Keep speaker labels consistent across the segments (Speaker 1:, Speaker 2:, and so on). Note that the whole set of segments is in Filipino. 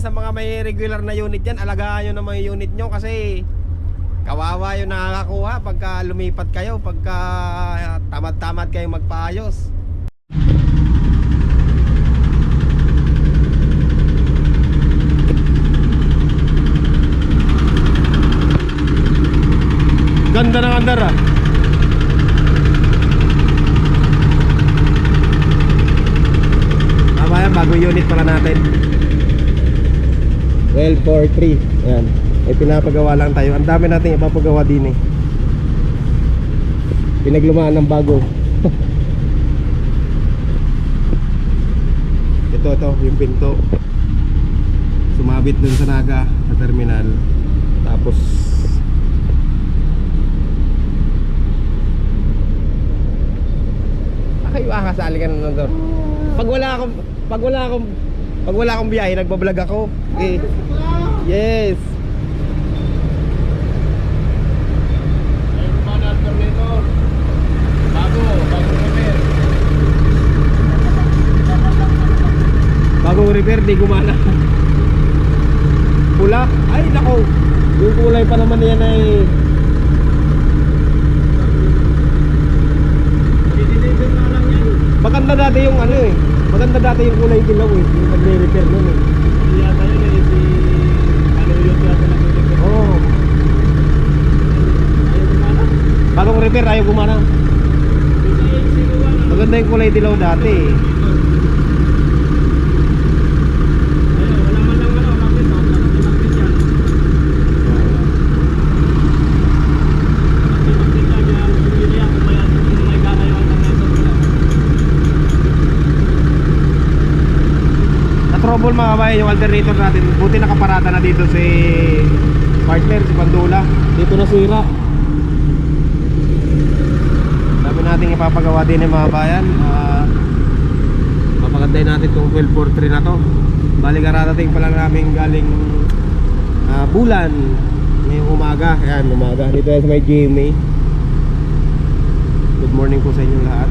Speaker 1: sa mga may regular na unit dyan, alagaan nyo naman yung unit nyo kasi kawawa yung nakakakuha pagka lumipat kayo, pagka tamad-tamad kayong magpaayos. Ganda ng andar ah. Tama yan, bagong unit pala natin. 1243. Ayan. May pinapagawa lang tayo. Ang dami nating ipapagawa din eh. Pinaglumaan ng bago. ito, ito, yung pinto. Sumabit dun sa Naga, sa terminal. Tapos Akayo akasali ka na doon. Pag wala akong pag wala akong pag wala akong biyahe, nagbablog ako. Eh. Yes. Bagong repair, di gumana. Pula? Ay, nako. Yung kulay pa naman yan ay Maganda dati yung ano eh. Maganda dati yung kulay dilaw eh. Yung nagre-repair nun eh. Oo. Bagong repair, ayaw gumana. Maganda yung kulay dilaw dati eh. Mga kabayan yung alternator natin. Buti nakaparada na dito si partner, si Bandula. Dito na sira. Dami nating ipapagawa din ng mga bayan. Uh, papaganday natin itong 1243 na to. Bali kararating pa lang namin galing ah, bulan ngayong umaga. Ayan, umaga. Dito sa may GMA. Good morning po sa inyo lahat.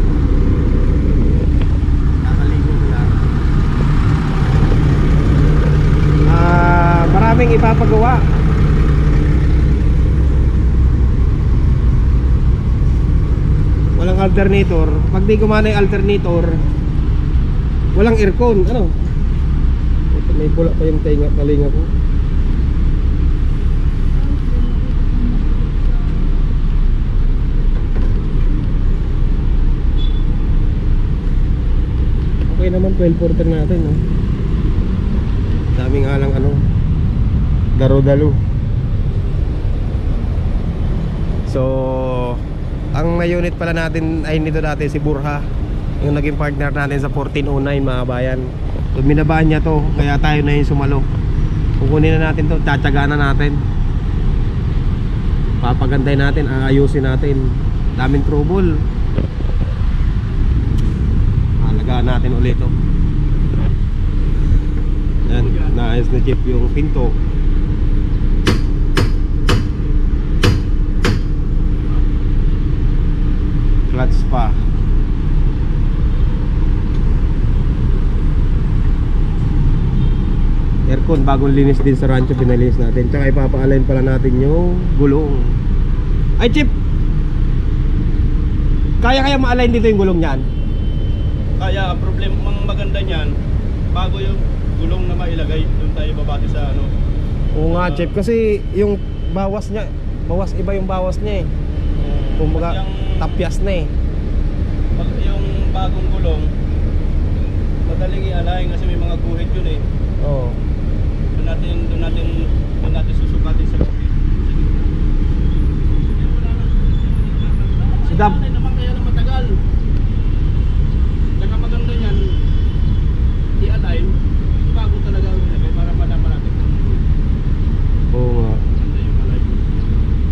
Speaker 1: Nakaligo ko lahat. Maraming ipapagawa. Walang alternator. Pag di gumana yung alternator, walang aircon. Ano? Ito, may pula pa yung tenga, talinga ko. Okay naman 12 natin, no? Daming alang ano Daro-dalo So Ang may unit pala natin ay nito dati si Burha. Yung naging partner natin sa 1409 mga bayan. So binabaan niya to Kaya tayo na yung sumalo. Kukunin na natin to Tsatsaga na natin. Papaganday natin Aayusin natin. Daming trouble. Alagaan natin ulit to. Yan, naayos na chip yung pinto. Clutch pa. Aircon, bagong linis din sa rancho, pinalinis natin. Tsaka ipapa-align pala natin yung gulong. Ay, chip! Kaya kaya ma-align dito yung gulong niyan?
Speaker 2: Kaya problem ang maganda niyan, bago yung gulong na mailagay, doon tayo babati sa ano.
Speaker 1: Oo nga, Chip. Kasi yung bawas niya, bawas iba yung bawas niya eh. Kumbaga,
Speaker 2: yung,
Speaker 1: tapyas na eh.
Speaker 2: pag yung bagong gulong, madaling i-align kasi may mga guhit yun eh.
Speaker 1: Oo.
Speaker 2: Doon natin, doon natin, doon natin susukatin sa guhit. Ay naman kaya na matagal. Saka maganda niyan, i-align, bago talaga ilagay para kung
Speaker 1: oo nga.
Speaker 2: yung align.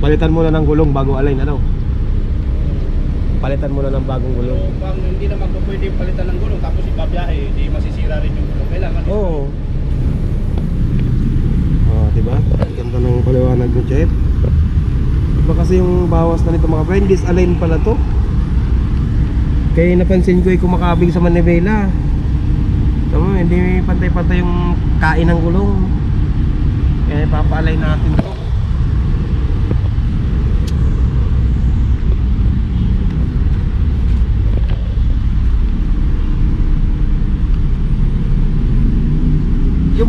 Speaker 1: Palitan muna ng gulong bago align, ano? Palitan muna ng bagong
Speaker 2: So,
Speaker 1: gulong.
Speaker 2: pang hindi naman po pwede palitan ng gulong tapos ibabiyahe, di masisira rin yung gulong. Kailangan
Speaker 1: Oo. Oh, diba? Ganda ng paliwanag ng chip. Iba kasi yung bawas na nito mga friend, disalign pala to. Kaya napansin ko ay kumakabig sa manibela. So, mo, hindi pantay-pantay yung kain ng gulong. Kaya ipapaalay natin to.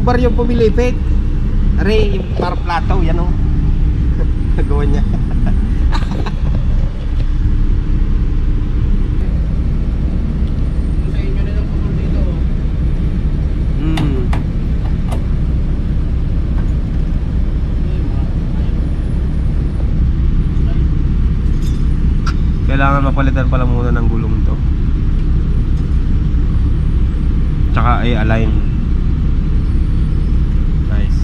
Speaker 1: Yung bar yung pumilipit. Are, yung bar plato, yan o. Nagawa niya.
Speaker 2: Sa inyo na lang putol dito.
Speaker 1: Mm. Kailangan mapalitan pala muna ng gulong to. Tsaka ay align. Nice.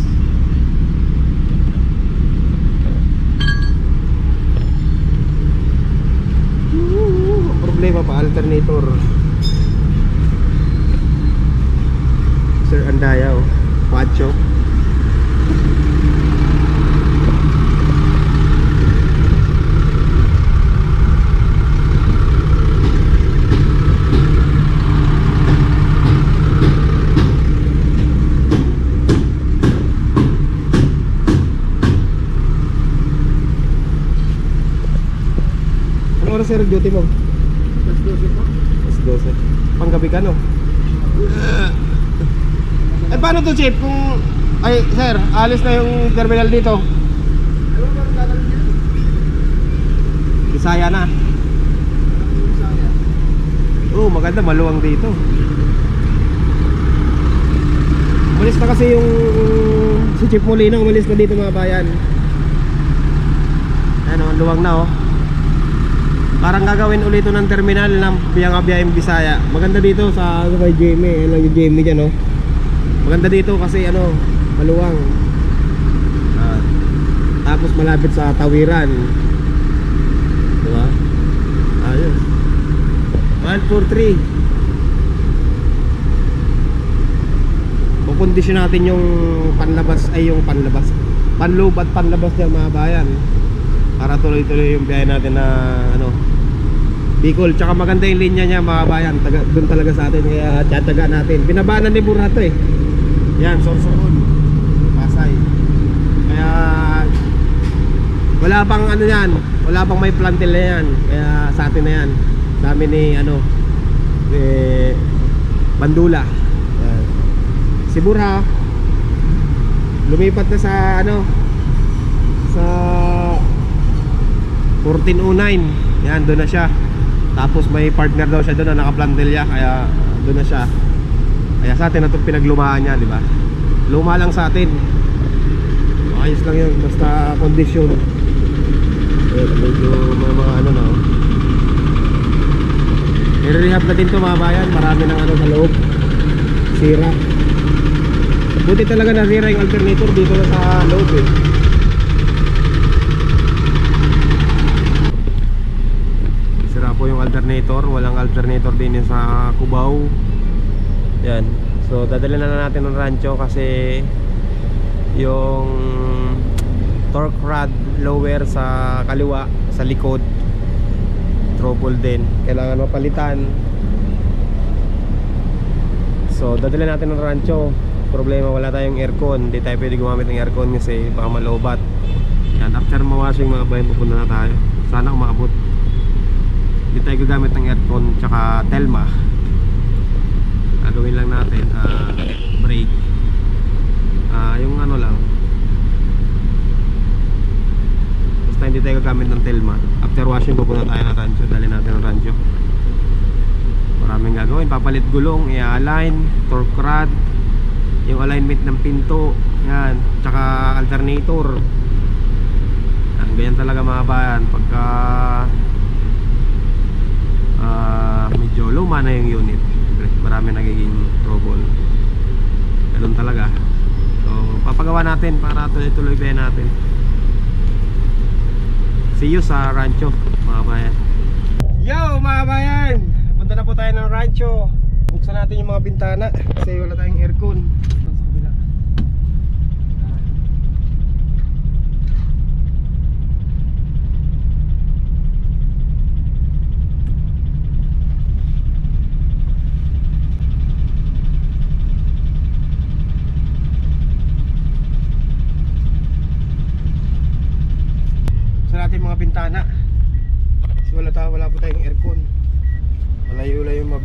Speaker 1: Woo! Ang problema pa alternator. Sir Andayaw, Pacho. Ano oras sir duty mo? 12. Panggabi ka no? Eh paano to Chip? Kung ay sir, alis na yung terminal dito. Bisaya na. Oo, maganda maluwang dito. Umalis na kasi yung si Chip Molina, umalis na dito mga bayan. Ano, ang luwag na oh. Parang gagawin ulit ng terminal ng Biyanga Biyayang Bisaya. Maganda dito sa ano kay Jamie, ano yung Jamie dyan oh. Maganda dito kasi ano, maluwang. Ah, tapos malapit sa Tawiran. Diba? Ayos. 143 Kukondisyon natin yung panlabas ay yung panlabas panloob at panlabas niya mga bayan para tuloy-tuloy yung biyahe natin na ano Bicol. Tsaka maganda yung linya niya mga bayan. Taga, dun talaga sa atin kaya tiyataga natin. Binabaanan ni Burato eh. Yan Sorsogon. Pasay. Kaya wala pang ano yan. Wala pang may plantel na yan. Kaya sa atin na yan. Sa amin ni ano eh, Bandula. Yan. si Burha lumipat na sa ano sa 1409 yan doon na siya. Tapos may partner daw siya doon na nakaplantelya kaya doon na siya. Kaya sa atin na itong pinaglumaan niya di ba? Luma lang sa atin. Ayos lang yun basta kondisyon. Eh, medyo mga, mga ano na oh. I-rehab na din to mga bayan. Marami ng ano sa loob. Sira. Buti talaga nasira yung alternator dito na sa loob eh sira po yung alternator. Walang alternator din yun sa Cubao. Yan. So dadalhin na natin ng rancho kasi yung torque rod lower sa kaliwa sa likod trouble din. Kailangan mapalitan. So dadalhin natin ng rancho. Problema wala tayong aircon. Hindi tayo pwede gumamit ng aircon kasi baka malobat yan after mawashing mga bayan pupunta na tayo. Sana umabot hindi tayo gagamit ng aircon tsaka telma. Gagawin lang natin ah, brake. Ah yung ano lang. Basta hindi tayo gagamit ng telma. After washing pupunta tayo ng rancho. Dali natin ng rancho. Maraming gagawin. Papalit gulong i-align torque rod yung alignment ng pinto yan tsaka alternator. Yan, ganyan talaga mga bayan. Pagka ah, medyo luma na yung unit. Marami nagiging trouble. Ganun talaga. So papagawa natin para tuloy-tuloy ba natin. See you sa rancho mga bayan. Yo mga bayan! Punta na po tayo ng rancho. Buksan natin yung mga bintana kasi wala tayong aircon Ito sa kabila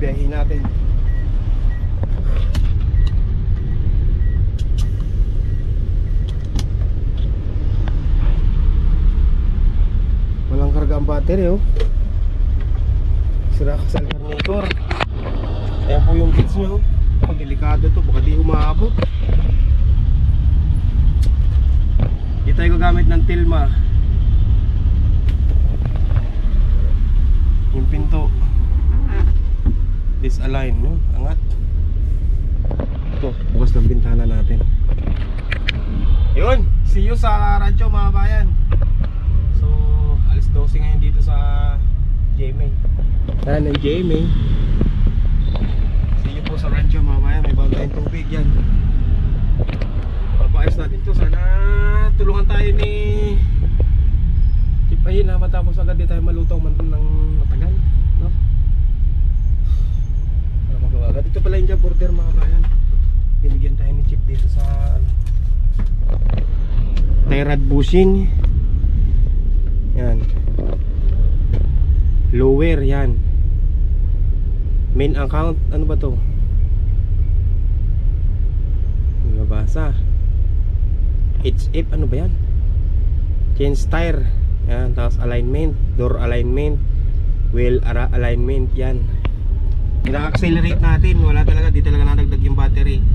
Speaker 1: biyahin natin. Walang karga ang battery oh. Sira sa alternator. Ayan po yung bits nyo. Oh, delikado to, baka di umaabot. Di tayo gagamit ng tilma. Yung pinto. Disalign, no? Angat. Ito, bukas ng bintana natin. Yun, see you sa radyo mga bayan. So, alis 12 ngayon dito sa GMA. Yan ang GMA. See you po sa radyo mga bayan. May bago tayong tubig yan. Papaayos natin to. Sana tulungan tayo ni Ayin na matapos agad di tayo malutaw man ng matagal. No? Para magawa agad. Ito pala yung job order mga bayan. Binigyan tayo ni Chip dito sa ano, tie rod bushing. Yan. Lower yan. Main account, ano ba to? Hindi mabasa. HF, ano ba yan? Change tire. Yan, tapos alignment, door alignment, wheel alignment, yan. Ina-accelerate natin, wala talaga, di talaga nadagdag yung battery.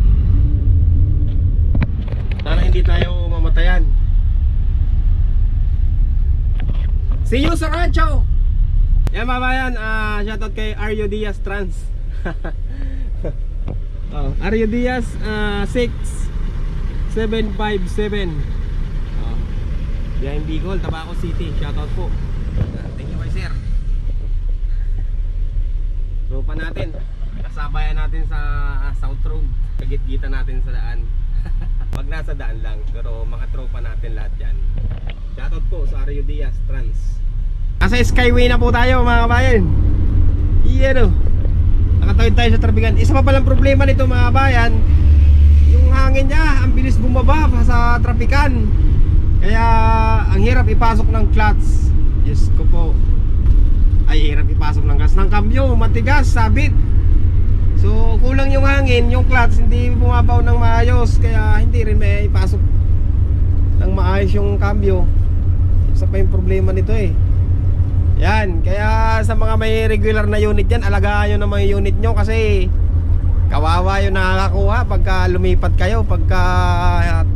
Speaker 1: Sana hindi tayo mamatayan. See you sa Rancho! Yan mga bayan, ah, shoutout kay Aryo Diaz Trans. oh, Aryo Diaz ah, 6757. Oh. Behind Bicol, Tabaco City. Shoutout po. Thank you kay sir. Tropa natin. Kasabayan natin sa ah, South Road. Kagit-gita natin sa daan. Pag nasa daan lang, pero mga tropa natin lahat yan. Shoutout po sa Aryo Diaz Trans. Nasa Skyway na po tayo mga kabayan. Iyan o. Nakatawid tayo sa trabigan. Isa pa palang problema nito mga kabayan. Yung hangin niya, ang bilis bumaba sa trapikan. Kaya ang hirap ipasok ng clutch. Yes ko po. Ay hirap ipasok ng gas ng kambyo, matigas, sabit. So kulang yung hangin, yung clutch hindi bumabaw ng maayos kaya hindi rin may ipasok ng maayos yung cambio. Isa pa yung problema nito eh. Yan, kaya sa mga may regular na unit yan, alagaan nyo na mga unit nyo kasi kawawa yung nakakakuha pagka lumipat kayo, pagka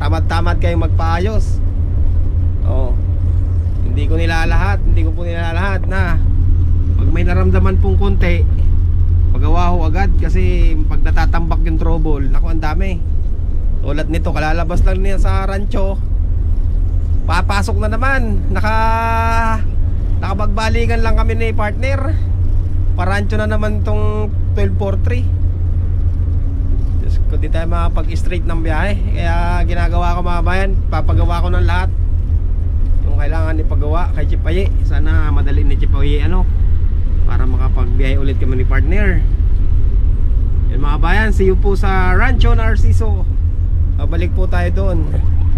Speaker 1: tamad-tamad kayong magpaayos. Oo. Hindi ko nilalahat, hindi ko po nilalahat na may naramdaman pong konti, pagawa ho agad kasi pag natatambak yung trouble, naku ang dami. Tulad nito, kalalabas lang niya sa rancho, papasok na naman, naka nakapagbalikan lang kami ni partner. Parancho na naman tong 1243. Diyos ko, di tayo makapag-straight ng biyahe. Kaya ginagawa ko mga bayan, papagawa ko ng lahat. Yung kailangan ipagawa kay Chipaye. Sana madali ni Chipaye ano, para makapagbiyahe ulit kami ni partner. Yan mga bayan, see you po sa Rancho Narciso. Babalik po tayo doon.